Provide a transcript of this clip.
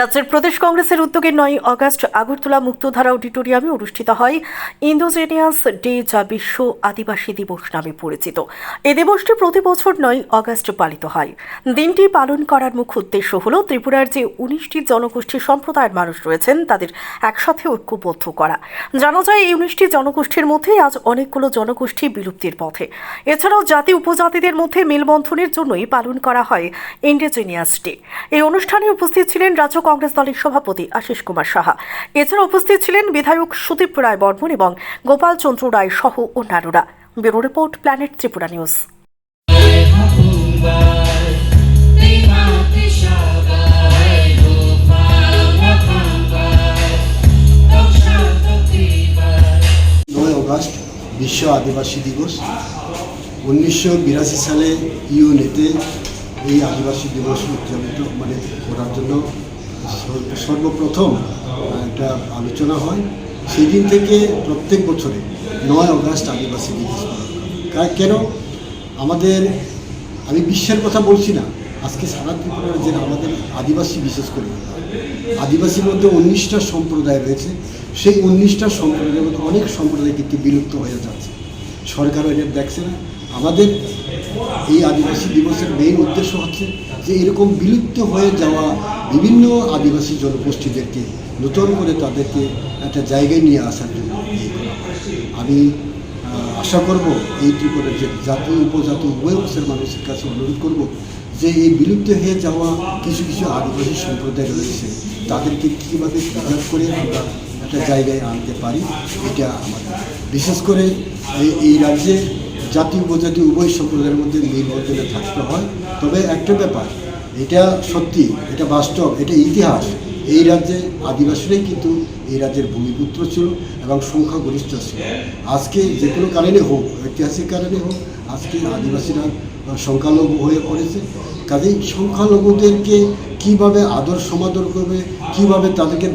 রাজ্যের প্রদেশ কংগ্রেসের উদ্যোগে নয় আগস্ট আগরতলা মুক্তধারা অডিটোরিয়ামে অনুষ্ঠিত হয় ইন্দোজেনিয়াস ডে যা বিশ্ব আদিবাসী দিবস নামে পরিচিত। এ দিবসটি প্রতি বছর নয় আগস্ট পালিত হয়। দিনটি পালন করার মুখ্য উদ্দেশ্য হল ত্রিপুরার যে উনিশটি জনগোষ্ঠী সম্প্রদায়ের মানুষ রয়েছেন, তাদের একসাথে ঐক্যবদ্ধ করা। জানা যায়, এই উনিশটি জনগোষ্ঠীর মধ্যে আজ অনেকগুলো জনগোষ্ঠী বিলুপ্তির পথে। এছাড়াও জাতি উপজাতিদের মধ্যে মেলবন্ধনের জন্যই পালন করা হয় ইন্ডিজেনিয়াস ডে। এই অনুষ্ঠানে উপস্থিত ছিলেন রাজ্য কংগ্রেস দলের সভাপতি আশিস কুমার সাহা। এছাড়া উপস্থিত ছিলেন বিধায়ক সুদীপ রায় বর্মন এবং গোপাল চন্দ্র রায় সহ অন্যান্যরা। Bureau report, planet Tripura news. বিশ্ব আদিবাসী দিবস। উনিশশো বিরাশি সালে ইউনেতে এই আদিবাসী দিবস উদযাপিত মানে করার জন্য সর্বপ্রথম একটা আলোচনা হয় সেই দিন থেকে প্রত্যেক বছরে নয় অগস্ট আদিবাসী দিবস কেন? আমাদের, আমি বিশ্বের কথা বলছি না, আজকে সারা ত্রিপুরার যে আমাদের আদিবাসী বিশেষ করে আদিবাসীর মধ্যে উনিশটা সম্প্রদায় রয়েছে, সেই উনিশটা সম্প্রদায়ের মধ্যে অনেক সম্প্রদায় কিন্তু বিলুপ্ত হয়ে যাচ্ছে। সরকারও এটা দেখছে না আমাদের এই আদিবাসী দিবসের মেইন উদ্দেশ্য হচ্ছে যে এরকম বিলুপ্ত হয়ে যাওয়া বিভিন্ন আদিবাসী জনগোষ্ঠীদেরকে নতুন করে তাদেরকে একটা জায়গায় নিয়ে আসার জন্য হয়। আমি আশা করব এই ত্রিপুরার যে জাতি, উপজাতি, উভয় অংশের মানুষের কাছে অনুরোধ করব যে এই বিলুপ্ত হয়ে যাওয়া কিছু কিছু আদিবাসী সম্প্রদায় রয়েছে, তাদেরকে কীভাবে প্রচার করে আমরা একটা জায়গায় আনতে পারি, এটা আমাদের বিশেষ করে এই রাজ্যে জাতি উপজাতি উভয় সম্প্রদায়ের মধ্যে মিলবন্ধনে থাকতে হয়। তবে একটা ব্যাপার, এটা সত্যি, এটা বাস্তব, এটা ইতিহাস। এই রাজ্যে আদিবাসীরাই কিন্তু এই রাজ্যের ভূমিপুত্র ছিল এবং সংখ্যাগরিষ্ঠ ছিল। আজকে যে কোনো কারণে হোক, ঐতিহাসিক কারণে হোক, আজকে আদিবাসীরা সংখ্যালঘু হয়ে পড়েছে। কাজেই সংখ্যালঘুদেরকে কীভাবে আদর সমাদর করবে, কীভাবে তাদেরকে